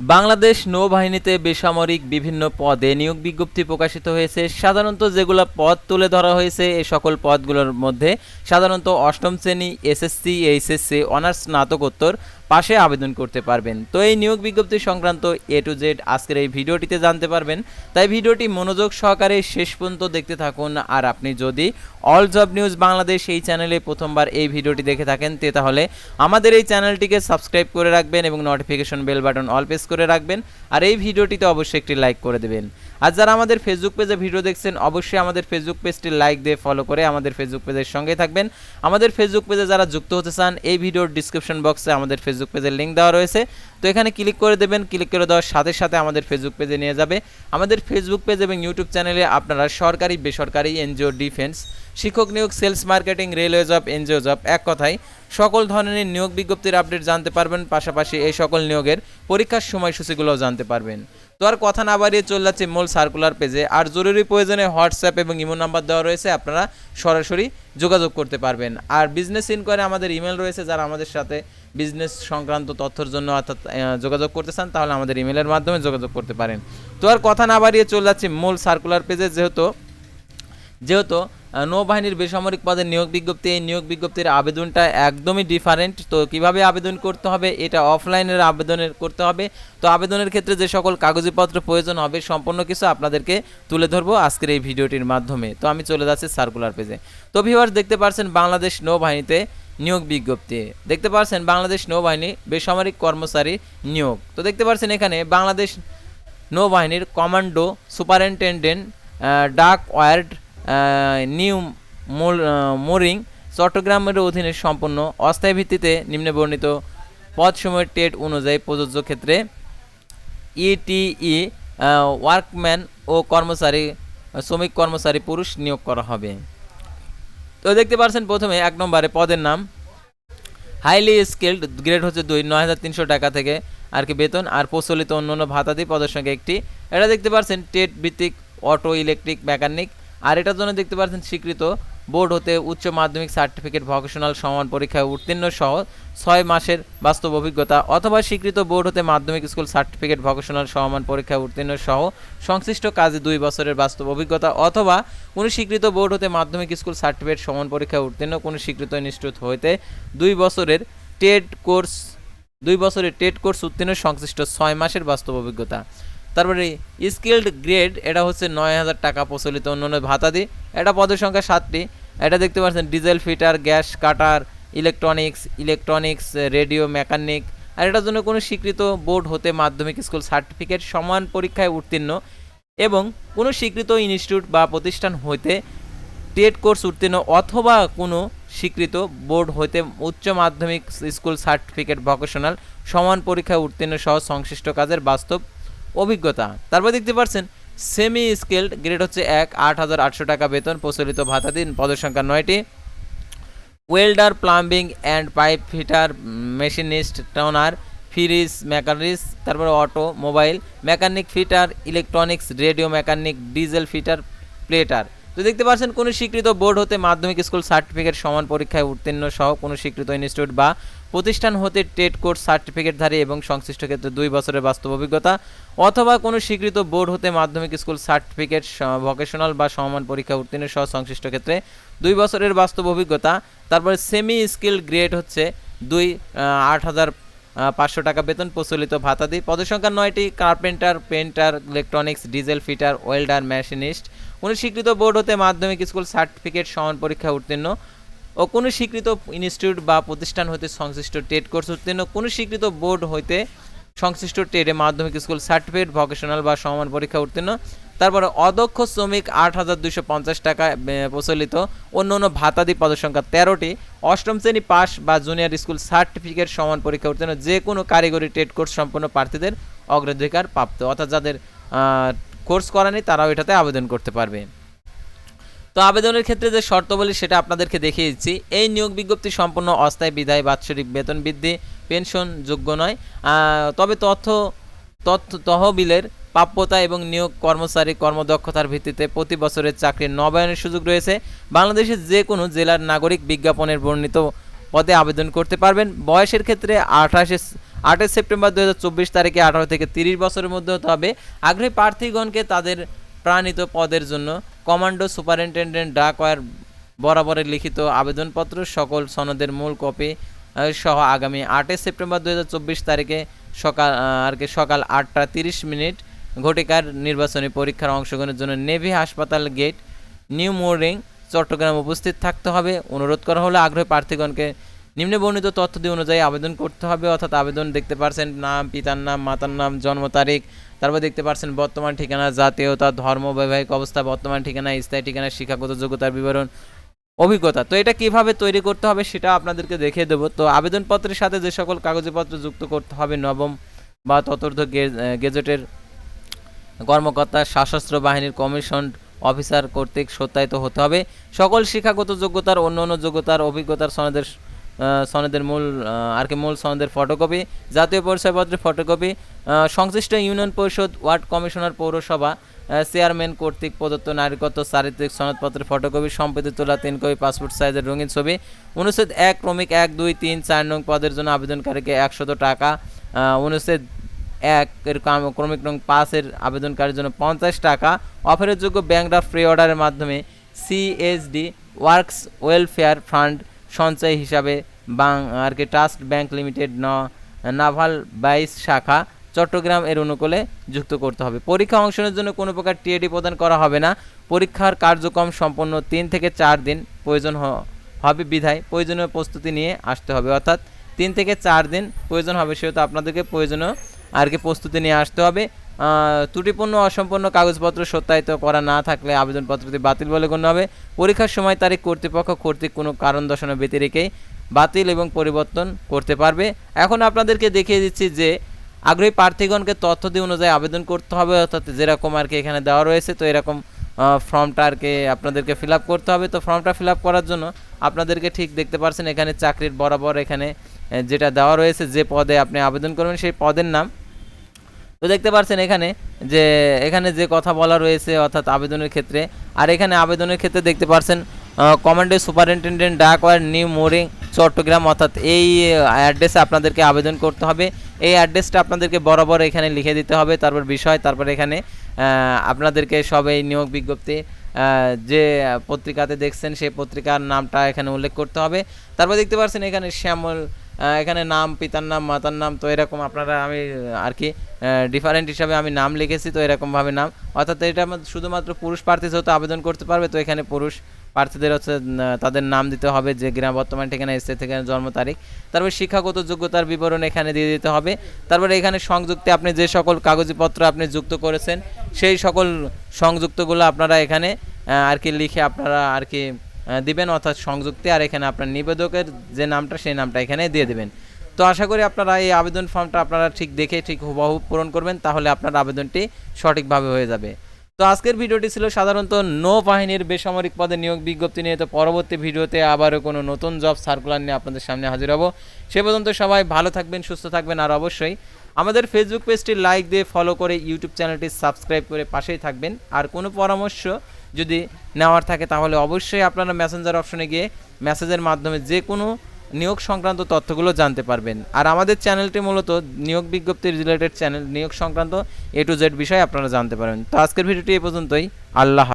বাংলাদেশ নৌবাহিনীতে বেসামরিক বিভিন্ন পদে নিয়োগ বিজ্ঞপ্তি প্রকাশিত হয়েছে। সাধারণত যেগুলো পদ তুলে ধরা হয়েছে, এ সকল পদগুলোর মধ্যে সাধারণত অষ্টম শ্রেণি, এসএসসি, এইচএসসি, অনার্স, স্নাতকোত্তর পাশে আবেদন করতে পারবেন। তো এই নিয়োগ বিজ্ঞপ্তি সংক্রান্ত এ টু জেড আজকের এই ভিডিওটিতে জানতে পারবেন। তাই ভিডিওটি মনোযোগ সহকারে শেষ পর্যন্ত দেখতে থাকুন। আর আপনি যদি অল জব নিউজ বাংলাদেশ এই চ্যানেলে প্রথমবার এই ভিডিওটি দেখে থাকেন, তে তাহলে আমাদের এই চ্যানেলটিকে সাবস্ক্রাইব করে রাখবেন এবং notification bell button all press করে রাখবেন। আর এই ভিডিওটিতে অবশ্যই একটি লাইক করে দেবেন। আর যারা আমাদের ফেসবুক পেজে ভিডিও দেখছেন, অবশ্যই আমাদের ফেসবুক পেজটি লাইক দিয়ে ফলো করে আমাদের ফেসবুক পেজের সঙ্গে থাকবেন। আমাদের ফেসবুক পেজে যারা যুক্ত হতে চান, এই ভিডিওর ডিসক্রিপশন বক্সে আমাদের ফেসবুক পেজের লিঙ্ক দেওয়া রয়েছে। তো এখানে ক্লিক করে দেবেন ক্লিক করে দেওয়ার সাথে সাথে আমাদের ফেসবুক পেজে নিয়ে যাবে। আমাদের ফেসবুক পেজ এবং ইউটিউব চ্যানেলে আপনারা সরকারি, বেসরকারি এনজিও ডিফেন্স শিক্ষক নিয়োগ sales marketing railway job NGO job এক কথায় সকল ধরনের নিয়োগ বিজ্ঞপ্তির আপডেট জানতে পারবেন। পাশাপাশি এই সকল নিয়োগের পরীক্ষার সময়সূচিগুলোও জানতে পারবেন। তো আর কথা না বাড়িয়ে চলে যাচ্ছে মূল সার্কুলার পেজে আর জরুরি প্রয়োজনে হোয়াটসঅ্যাপ এবং ইমো নাম্বার দেওয়া রয়েছে, আপনারা সরাসরি যোগাযোগ করতে পারবেন। আর বিজনেস ইনকোয়ারি আমাদের ইমেল রয়েছে, যারা আমাদের সাথে বিজনেস সংক্রান্ত তথ্যের জন্য অর্থাৎ যোগাযোগ করতে চান, তাহলে আমাদের ইমেলের মাধ্যমে যোগাযোগ করতে পারেন। তো আর কথা না বাড়িয়ে চলে যাচ্ছে মূল সার্কুলার পেজে যেহেতু যেহেতু নৌবাহিনীর বেসামরিক পদে নিয়োগ বিজ্ঞপ্তি, এই নিয়োগ বিজ্ঞপ্তির আবেদনটা একদমই ডিফারেন্ট তো কীভাবে আবেদন করতে হবে, এটা অফলাইনের আবেদনের করতে হবে। তো আবেদনের ক্ষেত্রে যে সকল কাগজপত্র প্রয়োজন হবে, সম্পূর্ণ কিছু আপনাদেরকে তুলে ধরবো আজকের এই ভিডিওটির মাধ্যমে। তো আমি চলে যাচ্ছি সার্কুলার পেজে তো ভিউয়ার্স দেখতে পাচ্ছেন বাংলাদেশ নৌবাহিনীতে নিয়োগ বিজ্ঞপ্তি। দেখতে পাচ্ছেন বাংলাদেশ নৌবাহিনী বেসামরিক কর্মচারী নিয়োগ। তো দেখতে পাচ্ছেন এখানে বাংলাদেশ নৌবাহিনীর commando superintendent dockyard new mooring চট্টগ্রামের অধীনে সম্পন্ন অস্থায়ী ভিত্তিতে নিম্নে নিম্নবর্ণিত পদসমূহের টেট অনুযায়ী প্রযোজ্য ক্ষেত্রে ইটিই ওয়ার্কম্যান ও কর্মচারী, শ্রমিক কর্মচারী পুরুষ নিয়োগ করা হবে। তো দেখতে পারছেন প্রথমে এক নম্বরে পদের নাম। হাইলি স্কিল্ড গ্রেড হচ্ছে দুই, নয় হাজার তিনশো টাকা থেকে আর কি বেতন আর প্রচলিত অন্যান্য ভাতাদি পদের সঙ্গে একটি। এটা দেখতে পারছেন টেট, ভিত্তিক, অটো ইলেকট্রিক মেকানিক আর এটার জন্য দেখতে পাচ্ছেন স্বীকৃত বোর্ড হতে উচ্চ মাধ্যমিক সার্টিফিকেট ভকেশনাল সমান পরীক্ষায় উত্তীর্ণ সহ ছয় মাসের বাস্তব অভিজ্ঞতা অথবা স্বীকৃত বোর্ড হতে মাধ্যমিক স্কুল সার্টিফিকেট ভকেশনাল সমান পরীক্ষায় উত্তীর্ণ সহ সংশ্লিষ্ট কাজে দুই বছরের বাস্তব অভিজ্ঞতা অথবা কোনো স্বীকৃত বোর্ড হতে মাধ্যমিক স্কুল সার্টিফিকেট সমান পরীক্ষায় উত্তীর্ণ, কোনো স্বীকৃত ইনস্টিটিউট হইতে দুই বছরের টেট কোর্স, দুই বছরের টেট কোর্স উত্তীর্ণ, সংশ্লিষ্ট ছয় মাসের বাস্তব অভিজ্ঞতা। তারপরে স্কিল্ড গ্রেড, এটা হচ্ছে নয় হাজার টাকা প্রচলিত অন্যান্য ভাতাদি এটা পদের সংখ্যা সাতটি। এটা দেখতে পাচ্ছেন, diesel fitter, gas cutter, electronics electronics, radio, mechanic. আর এটার জন্য কোনো স্বীকৃত বোর্ড হতে মাধ্যমিক স্কুল সার্টিফিকেট সমান পরীক্ষায় উত্তীর্ণ এবং কোনো স্বীকৃত ইনস্টিটিউট বা প্রতিষ্ঠান হইতে টেট কোর্স উত্তীর্ণ অথবা কোনো স্বীকৃত বোর্ড হইতে উচ্চ মাধ্যমিক স্কুল সার্টিফিকেট ভকেশনাল সমান পরীক্ষায় উত্তীর্ণ সহ সংশ্লিষ্ট কাজের বাস্তব অভিজ্ঞতা। তারপর দেখতে পাচ্ছেন সেমি স্কেলড গ্রেড হচ্ছে এক, আট হাজার আটশো টাকা বেতন, প্রচলিত ভাতা দিন, পদের সংখ্যা নয়টি। Welder plumbing and pipe fitter machinist turner fridge mechanics তারপরে automobile mechanic fitter electronics radio mechanic diesel fitter plater তো দেখতে পাচ্ছেন কোনো স্বীকৃত বোর্ড হতে মাধ্যমিক স্কুল সার্টিফিকেট সমান পরীক্ষায় উত্তীর্ণ সহ কোনো স্বীকৃত ইনস্টিটিউট বা প্রতিষ্ঠান হতে টেট কোর্স সার্টিফিকেটধারী এবং সংশ্লিষ্ট ক্ষেত্রে দুই বছরের বাস্তব অভিজ্ঞতা, অথবা কোনো স্বীকৃত বোর্ড হতে মাধ্যমিক স্কুল সার্টিফিকেট ভকেশনাল বা সমান পরীক্ষা উত্তীর্ণ সহ সংশ্লিষ্ট ক্ষেত্রে দুই বছরের বাস্তব অভিজ্ঞতা। তারপরে সেমি স্কিল গ্রেড হচ্ছে দুই আট হাজার পাঁচশো টাকা বেতন, প্রচলিত ভাতাদি পদের সংখ্যা নয়টি, carpenter painter electronics diesel fitter, welder machinist কোনো স্বীকৃত বোর্ড হতে মাধ্যমিক স্কুল সার্টিফিকেট সমান পরীক্ষা উত্তীর্ণ ও কোনো স্বীকৃত ইনস্টিটিউট বা প্রতিষ্ঠান হতে সংশ্লিষ্ট টেট কোর্স উত্তীর্ণ কোনো স্বীকৃত বোর্ড হইতে সংশ্লিষ্ট টেটে মাধ্যমিক স্কুল সার্টিফিকেট, ভকেশনাল বা সমান পরীক্ষা উত্তীর্ণ। তারপরে অদক্ষ শ্রমিক আট হাজার দুশো পঞ্চাশ টাকা প্রচলিত। অন্য অন্য ভাতাদি পদসংখ্যা তেরোটি। অষ্টম শ্রেণি পাস বা জুনিয়র স্কুল সার্টিফিকেট সমান পরীক্ষা উত্তীর্ণ যে কোনো কারিগরি টেট কোর্স সম্পন্ন প্রার্থীদের অগ্রাধিকার প্রাপ্ত। অর্থাৎ যাদের কোর্স করা নেই তারাও এটাতে আবেদন করতে পারবে। তো আবেদনের ক্ষেত্রে যে শর্তাবলী, সেটা আপনাদেরকে দেখিয়ে দিচ্ছি। এই নিয়োগ বিজ্ঞপ্তি সম্পূর্ণ অস্থায়ী বিধায় বাৎসরিক বেতন বৃদ্ধি, পেনশন যোগ্য নয়। তবে তথ্য তথ্য, তহবিলের প্রাপ্যতা এবং নিয়োগ কর্মচারী কর্মদক্ষতার ভিত্তিতে প্রতি বছরের চাকরির নবায়নের সুযোগ রয়েছে। বাংলাদেশের যে কোনো জেলার নাগরিক বিজ্ঞাপনের বর্ণিত পদে আবেদন করতে পারবেন। বয়সের ক্ষেত্রে আঠাশে আটই সেপ্টেম্বর দু হাজার চব্বিশ তারিখে আঠারো থেকে তিরিশ বছরের মধ্যে হতে হবে। আগ্রহী প্রার্থীগণকে তাদের প্রাণিত পদের জন্য কমান্ডো সুপারিনটেন্ডেন্ট ডাক ওয়ার বরাবরের লিখিত আবেদনপত্র সকল সনদের মূল কপি সহ আগামী আটই সেপ্টেম্বর দু হাজার চব্বিশ তারিখে সকাল আর কি সকাল আটটা তিরিশ মিনিট ঘটিকার নির্বাচনী পরীক্ষার অংশগ্রহণের জন্য নেভি হাসপাতাল গেট, নিউ মোরিং, চট্টগ্রাম উপস্থিত থাকতে হবে। অনুরোধ করা হলো আগ্রহী প্রার্থীগণকে নিম্নে বর্ণিত তথ্য দিয়ে অনুযায়ী আবেদন করতে হবে, অর্থাৎ আবেদন দেখতে পারছেন নাম, পিতার নাম, মাতার নাম, জন্ম তারিখ, তারপর দেখতে পারছেন বর্তমান ঠিকানা, জাতীয়তা, ধর্ম, বৈবাহিক অবস্থা, বর্তমান ঠিকানা, স্থায়ী ঠিকানা, শিক্ষাগত যোগ্যতার বিবরণ, অভিজ্ঞতা। তো এটা কীভাবে তৈরি করতে হবে সেটা আপনাদেরকে দেখিয়ে দেবো। তো আবেদনপত্রের সাথে যে সকল কাগজপত্র যুক্ত করতে হবে, নবম বা ততর্ধ গেজেটের কর্মকর্তা, সশস্ত্র বাহিনীর কমিশন অফিসার কর্তৃক সত্যায়িত হতে হবে। সকল শিক্ষাগত যোগ্যতার অন্য অন্য যোগ্যতার, অভিজ্ঞতার সনদের সনদের মূল আর কি মূল সনদের ফটোকপি জাতীয় পরিচয়পত্রের ফটোকপি সংশ্লিষ্ট ইউনিয়ন পরিষদ, ওয়ার্ড কমিশনার পৌরসভা চেয়ারম্যান কর্তৃক প্রদত্ত নাগরিকত্ব চারিত্রিক সনদপত্রের ফটোকপি সম্প্রতি তোলা তিন কপি পাসপোর্ট সাইজের রঙিন ছবি, অনুচ্ছেদ এক, ক্রমিক এক, দুই, তিন, চার নং পদের জন্য আবেদনকারীকে একশত টাকা অনুচ্ছেদ এক, এর ক্রমিক নং পাঁচের আবেদনকারীর জন্য পঞ্চাশ টাকা অফারের যোগ্য ব্যাংক ড্রাফট ফ্রি অর্ডারের মাধ্যমে সিএসডি ওয়ার্কস ওয়েলফেয়ার ফান্ড সঞ্চয় হিসাবে বাং আর কি ট্রাস্ট ব্যাংক লিমিটেড ন, নাভাল বাইশ শাখা চট্টগ্রাম এর অনুকূলে যুক্ত করতে হবে। পরীক্ষা অংশনের জন্য কোনো প্রকার টিএডি প্রদান করা হবে না। পরীক্ষার কার্যক্রম সম্পন্ন তিন থেকে চার দিন প্রয়োজন হবে বিধায় প্রয়োজনীয় প্রস্তুতি নিয়ে আসতে হবে। অর্থাৎ তিন থেকে চার দিন প্রয়োজন হবে, সেহেতু আপনাদেরকে প্রয়োজনীয় আর কি প্রস্তুতি নিয়ে আসতে হবে। ত্রুটিপূর্ণ, অসম্পূর্ণ কাগজপত্র সত্যায়িত করা না থাকলে আবেদনপত্রটি বাতিল বলে গণ্য হবে। পরীক্ষার সময় তারিখ কর্তৃপক্ষ কর্তৃক কোনো কারণ দর্শানো ব্যতিরেকেই বাতিল এবং পরিবর্তন করতে পারবে। এখন আপনাদেরকে দেখিয়ে দিচ্ছি যে আগ্রহী প্রার্থীগণকে তথ্য দিয়ে অনুযায়ী আবেদন করতে হবে, অর্থাৎ যেরকম আর কি এখানে দেওয়া রয়েছে, তো এরকম ফর্মটা আর কি আপনাদেরকে ফিল করতে হবে। তো ফর্মটা ফিল করার জন্য আপনাদেরকে ঠিক দেখতে পাচ্ছেন এখানে চাকরির বরাবর এখানে যেটা দেওয়া রয়েছে, যে পদে আপনি আবেদন করবেন, সেই পদের নাম তো দেখতে পাচ্ছেন এখানে যে এখানে যে কথা বলা রয়েছে, অর্থাৎ আবেদনের ক্ষেত্রে, আর এখানে আবেদনের ক্ষেত্রে দেখতে পাচ্ছেন কমান্ডে সুপারিনটেন্ডেন্ট ডাক ওয়ার নিউ মোরিং, চট্টগ্রাম, অর্থাৎ এই অ্যাড্রেসে আপনাদেরকে আবেদন করতে হবে। এই অ্যাড্রেসটা আপনাদেরকে বরাবর এখানে লিখে দিতে হবে, তারপর বিষয়, তারপর এখানে আপনাদেরকে সব এই নিয়োগ বিজ্ঞপ্তি যে পত্রিকাতে দেখছেন, সেই পত্রিকার নামটা এখানে উল্লেখ করতে হবে। তারপর দেখতে পাচ্ছেন এখানে শ্যামল এখানে নাম, পিতার নাম, মাতার নাম, তো এরকম আপনারা আমি আর কি ডিফারেন্ট হিসাবে আমি নাম লিখেছি, তো এরকমভাবে নাম। অর্থাৎ এটা শুধুমাত্র পুরুষ প্রার্থী যেহেতু আবেদন করতে পারবে, তো এখানে পুরুষ প্রার্থীদের হচ্ছে তাদের নাম দিতে হবে যে গ্রাম, বর্তমান ঠিকানা, স্থায়ী ঠিকানা, জন্ম তারিখ। তারপর শিক্ষাগত যোগ্যতার বিবরণ এখানে দিয়ে দিতে হবে। তারপরে এখানে সংযুক্তে, আপনি যে সকল কাগজপত্র আপনি যুক্ত করেছেন, সেই সকল সংযুক্তগুলো আপনারা এখানে আর কি লিখে আপনারা আর কি দিবেন, অর্থাৎ সংযুক্তি, আর এখানে আপনার নিবেদকের যে নামটা, সেই নামটা এখানে দিয়ে দিবেন। তো আশা করি আপনারা এই আবেদন ফর্মটা আপনারা ঠিক দেখে ঠিক হুবহু পূরণ করবেন, তাহলে আপনার আবেদনটি সঠিকভাবে হয়ে যাবে। তো আজকের ভিডিওটি ছিল সাধারণত নৌ বাহিনীর বেসামরিক পদে নিয়োগ বিজ্ঞপ্তি নিয়ে, তো পরবর্তী ভিডিওতে আবারও কোনো নতুন জব সার্কুলার নিয়ে আপনাদের সামনে হাজির হব। সে পর্যন্ত সবাই ভালো থাকবেন, সুস্থ থাকবেন, আর অবশ্যই আমাদের ফেসবুক পেজটি লাইক দিয়ে ফলো করে ইউটিউব চ্যানেলটি সাবস্ক্রাইব করে পাশেই থাকবেন। আর কোনো পরামর্শ যদি নেওয়ার থাকে, তাহলে অবশ্যই আপনারা মেসেঞ্জার অপশনে গিয়ে মেসেজের মাধ্যমে যে কোনো নিয়োগ সংক্রান্ত তথ্যগুলো জানতে পারবেন। আর আমাদের চ্যানেলটি মূলত নিয়োগ বিজ্ঞপ্তি রিলেটেড চ্যানেল নিয়োগ সংক্রান্ত এ টু জেড বিষয়ে আপনারা জানতে পারবেন। তো আজকের ভিডিওটি এ পর্যন্তই। আল্লাহ।